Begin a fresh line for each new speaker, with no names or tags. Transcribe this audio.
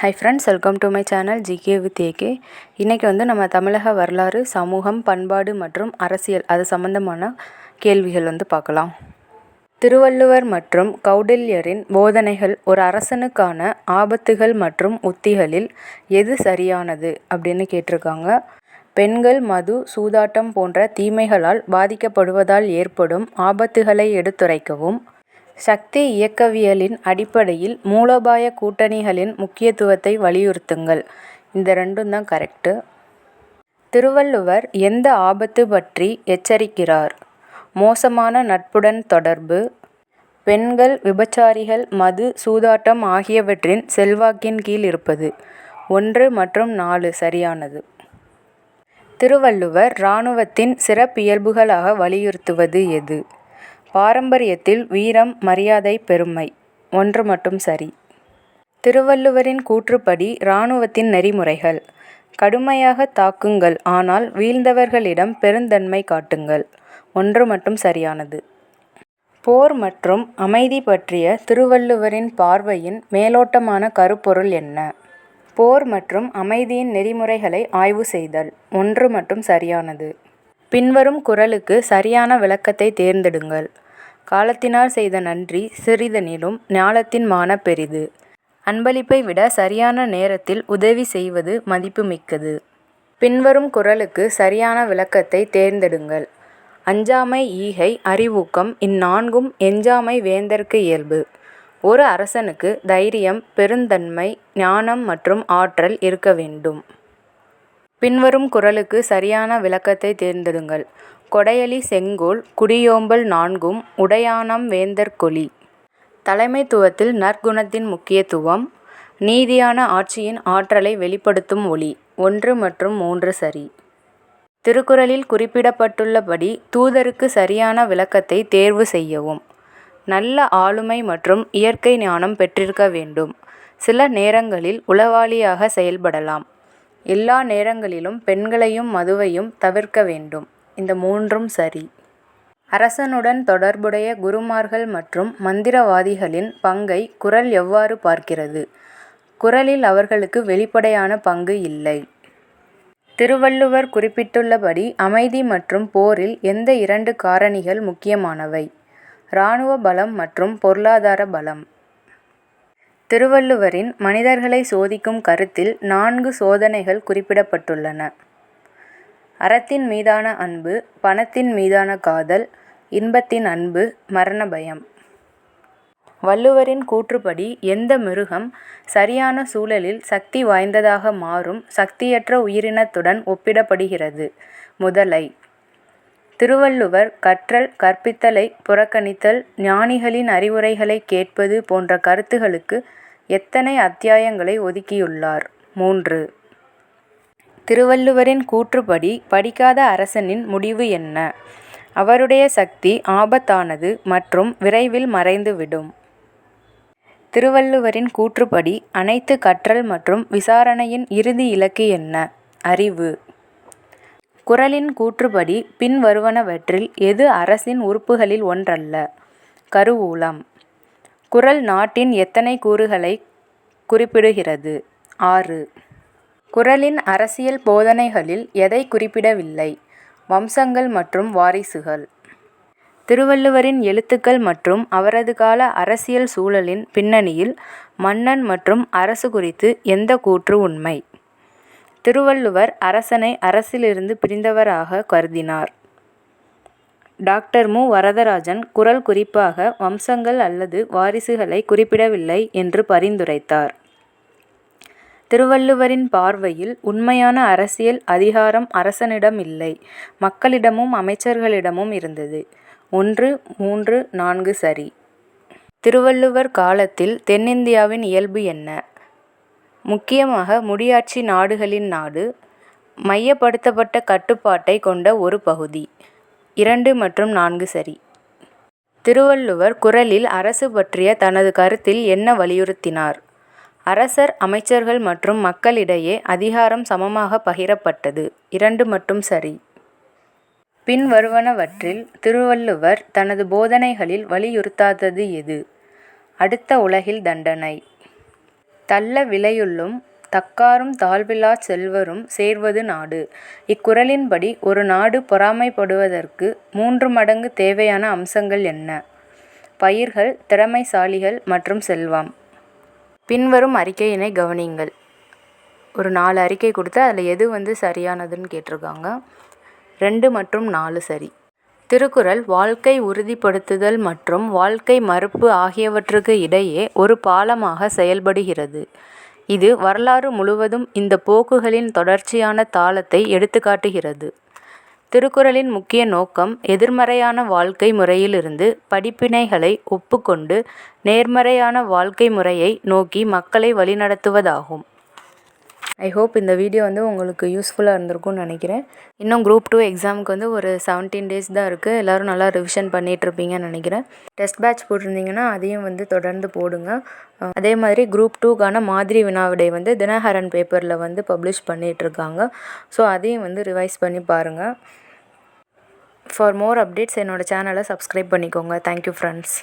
Hi friends welcome to my channel GK with AK இன்றைக்கி வந்து நம்ம தமிழக வரலாறு சமூகம் பண்பாடு மற்றும் அரசியல் அது சம்மந்தமான கேள்விகள் வந்து பார்க்கலாம். திருவள்ளுவர் மற்றும் கௌடில்யரின் போதனைகள் ஒரு அரசனுக்கான ஆபத்துகள் மற்றும் உத்திகளில் எது சரியானது அப்படின்னு கேட்டிருக்காங்க. பெண்கள் மது சூதாட்டம் போன்ற தீமைகளால் பாதிக்கப்படுவதால் ஏற்படும் ஆபத்துகளை எடுத்துரைக்கவும் சக்தி இயக்கவியலின் அடிப்படையில் மூலோபாய கூட்டணிகளின் முக்கியத்துவத்தை வலியுறுத்துங்கள். இந்த ரெண்டும் தான் கரெக்டு திருவள்ளுவர் எந்த ஆபத்து பற்றி எச்சரிக்கிறார்? மோசமான நட்புடன் தொடர்பு பெண்கள் விபச்சாரிகள் மது சூதாட்டம் ஆகியவற்றின் செல்வாக்கின் கீழ் இருப்பது. ஒன்று மற்றும் நாலு சரியானது. திருவள்ளுவர் இராணுவத்தின் சிறப்பியல்புகளாக வலியுறுத்துவது எது? பாரம்பரியத்தில் வீரம் மரியாதை பெருமை. ஒன்று மட்டும் சரி. திருவள்ளுவரின் கூற்றுப்படி இராணுவத்தின் நெறிமுறைகள். கடுமையாக தாக்குங்கள் ஆனால் வீழ்ந்தவர்களிடம் பெருந்தன்மை காட்டுங்கள். ஒன்று மட்டும் சரியானது. போர் மற்றும் அமைதி பற்றிய திருவள்ளுவரின் பார்வையின் மேலோட்டமான கருப்பொருள் என்ன? போர் மற்றும் அமைதியின் நெறிமுறைகளை ஆய்வு செய்தல். ஒன்று மட்டும் சரியானது. பின்வரும் குறளுக்கு சரியான விளக்கத்தை தேர்ந்தெடுங்கள். காலத்தினார் செய்த நன்றி சிறிதனிலும் ஞாலத்தின் மான பெரிது. அன்பளிப்பை விட சரியான நேரத்தில் உதவி செய்வது மதிப்புமிக்கது. பின்வரும் குறளுக்கு சரியான விளக்கத்தை தேர்ந்தெடுங்கள். அஞ்சாமை ஈகை அறிவூக்கம் இந்நான்கும் எஞ்சாமை வேந்தற்கு இயல்பு. ஒரு அரசனுக்கு தைரியம் பெருந்தன்மை ஞானம் மற்றும் ஆற்றல் இருக்க வேண்டும். பின்வரும் குறளுக்கு சரியான விளக்கத்தை தேர்ந்தெடுங்கள். கொடையலி செங்கோல் குடியோம்பல் நான்கும் உடையானாம் வேந்தர் கொளி தலைமைத்துவத்தில் நற்குணத்தின் முக்கியத்துவம் நீதியான ஆட்சியின் ஆற்றலை வெளிப்படுத்தும் ஒளி ஒன்று மற்றும் மூன்று சரி. திருக்குறளில் குறிப்பிடப்பட்டுள்ளபடி தூதருக்கு சரியான விளக்கத்தை தேர்வு செய்யவும் நல்ல ஆளுமை மற்றும் இயற்கை ஞானம் பெற்றிருக்க வேண்டும். சில நேரங்களில் உளவாளியாக செயல்படலாம். எல்லா நேரங்களிலும் பெண்களையும் மதுவையும் தவிர்க்க வேண்டும். இந்த மூன்றும் சரி. அரசனுடன் தொடர்புடைய குருமார்கள் மற்றும் மந்திரவாதிகளின் பங்கை குறள் எவ்வாறு பார்க்கிறது? குறளில் அவர்களுக்கு வெளிப்படையான பங்கு இல்லை. திருவள்ளுவர் குறிப்பிட்டுள்ளபடி அமைதி மற்றும் போரில் எந்த இரண்டு காரணிகள் முக்கியமானவை? இராணுவ பலம் மற்றும் பொருளாதார பலம். திருவள்ளுவரின் மனிதர்களை சோதிக்கும் கருத்தில் நான்கு சோதனைகள் குறிப்பிடப்பட்டுள்ளன. அறத்தின் மீதான அன்பு பணத்தின் மீதான காதல் இன்பத்தின் அன்பு மரண பயம் வள்ளுவரின் கூற்றுப்படி எந்த மிருகம் சரியான சூழலில் சக்தி வாய்ந்ததாக மாறும் சக்தியற்ற உயிரினத்துடன் ஒப்பிடப்படுகிறது. முதலை திருவள்ளுவர் கற்றல் கற்பித்தலை புறக்கணித்தல் ஞானிகளின் அறிவுரைகளை கேட்பது போன்ற கருத்துகளுக்கு எத்தனை அத்தியாயங்களை ஒதுக்கியுள்ளார்? மூன்று. திருவள்ளுவரின் கூற்றுப்படி படிக்காத அரசனின் முடிவு என்ன? அவருடைய சக்தி ஆபத்தானது மற்றும் விரைவில் மறைந்துவிடும். திருவள்ளுவரின் கூற்றுப்படி அனைத்து கற்றல் மற்றும் விசாரணையின் இறுதி இலக்கு என்ன? அறிவு. குறளின் கூற்றுப்படி பின்வருவனவற்றில் எது அரசின் உறுப்புகளில் ஒன்றல்ல? கருவூலம். குறள் நாட்டின் எத்தனை கூறுகளை குறிப்பிடுகிறது? ஆறு. குறளின் அரசியல் போதனைகளில் எதை குறிப்பிடவில்லை? வம்சங்கள் மற்றும் வாரிசுகள். திருவள்ளுவரின் எழுத்துக்கள் மற்றும் அவரது கால அரசியல் சூழலின் பின்னணியில் மன்னன் மற்றும் அரசு குறித்து எந்த கூற்று உண்மை? திருவள்ளுவர் அரசனை அரசிலிருந்து பிரிந்தவராக கருதினார். டாக்டர் மு. வரதராஜன் குரல் குறிப்பாக வம்சங்கள் அல்லது வாரிசுகளை குறிப்பிடவில்லை என்று பரிந்துரைத்தார். திருவள்ளுவரின் பார்வையில் உண்மையான அரசியல் அதிகாரம் அரசனிடம் இல்லை மக்களிடமும் அமைச்சர்களிடமும் இருந்தது. ஒன்று மூன்று நான்கு சரி. திருவள்ளுவர் காலத்தில் தென்னிந்தியாவின் இயல்பு என்ன? முக்கியமாக முடியாட்சி நாடுகளின் நாடு மையப்படுத்தப்பட்ட கட்டுப்பாட்டை கொண்ட ஒரு பகுதி. இரண்டு மற்றும் நான்கு சரி. திருவள்ளுவர் குறளில் அரசு பற்றிய தனது கருத்தில் என்ன வலியுறுத்தினார்? அரசர் அமைச்சர்கள் மற்றும் மக்களிடையே அதிகாரம் சமமாக பகிரப்பட்டது. இரண்டு மட்டும் சரி. பின்வருவனவற்றில் திருவள்ளுவர் தனது போதனைகளில் வலியுறுத்தாதது எது? அடுத்த உலகில் தண்டனை. தள்ள விலையுள்ளும் தக்காரும் தாழ்விலாச் செல்வரும் சேர்வது நாடு. இக்குறளின்படி ஒரு நாடு பொறாமைப்படுவதற்கு மூன்று மடங்கு தேவையான அம்சங்கள் என்ன? பயிர்கள் திறமைசாலிகள் மற்றும் செல்வம். பின்வரும் அறிக்கையினை கவனியுங்கள். ஒரு நாலு அறிக்கை கொடுத்து அதில் எது வந்து சரியானதுன்னு கேட்டிருக்காங்க. ரெண்டு மற்றும் நாலு சரி. திருக்குறள் வாழ்க்கை உறுதிப்படுத்துதல் மற்றும் வாழ்க்கை மறுப்பு ஆகியவற்றுக்கு இடையே ஒரு பாலமாக செயல்படுகிறது. இது வரலாறு முழுவதும் இந்த போக்குகளின் தொடர்ச்சியான தாளத்தை எடுத்துக்காட்டுகிறது. திருக்குறளின் முக்கிய நோக்கம் எதிர்மறையான வாழ்க்கை முறையிலிருந்து படிப்பினைகளை ஒப்புக்கொண்டு நேர்மறையான வாழ்க்கை முறையை நோக்கி மக்களை வழிநடத்துவதாகும். ஐ ஹோப் இந்த வீடியோ வந்து உங்களுக்கு யூஸ்ஃபுல்லாக இருந்திருக்கும்னு நினைக்கிறேன். இன்னும் குரூப் டூ எக்ஸாமுக்கு வந்து ஒரு செவன்டீன் டேஸ் தான் இருக்குது. எல்லோரும் நல்லா ரிவிஷன் பண்ணிகிட்ருப்பீங்கன்னு நினைக்கிறேன். டெஸ்ட் பேட்ச் போட்டிருந்தீங்கன்னா அதையும் வந்து தொடர்ந்து போடுங்க. அதே மாதிரி குரூப் டூக்கான மாதிரி வினாவிடை வந்து தினகரன் பேப்பரில் வந்து பப்ளிஷ் பண்ணிகிட்ருக்காங்க. ஸோ அதையும் வந்து ரிவைஸ் பண்ணி பாருங்கள். ஃபார் மோர் அப்டேட்ஸ் என்னோடய சேனலை சப்ஸ்கிரைப் பண்ணிக்கோங்க. Thank you friends.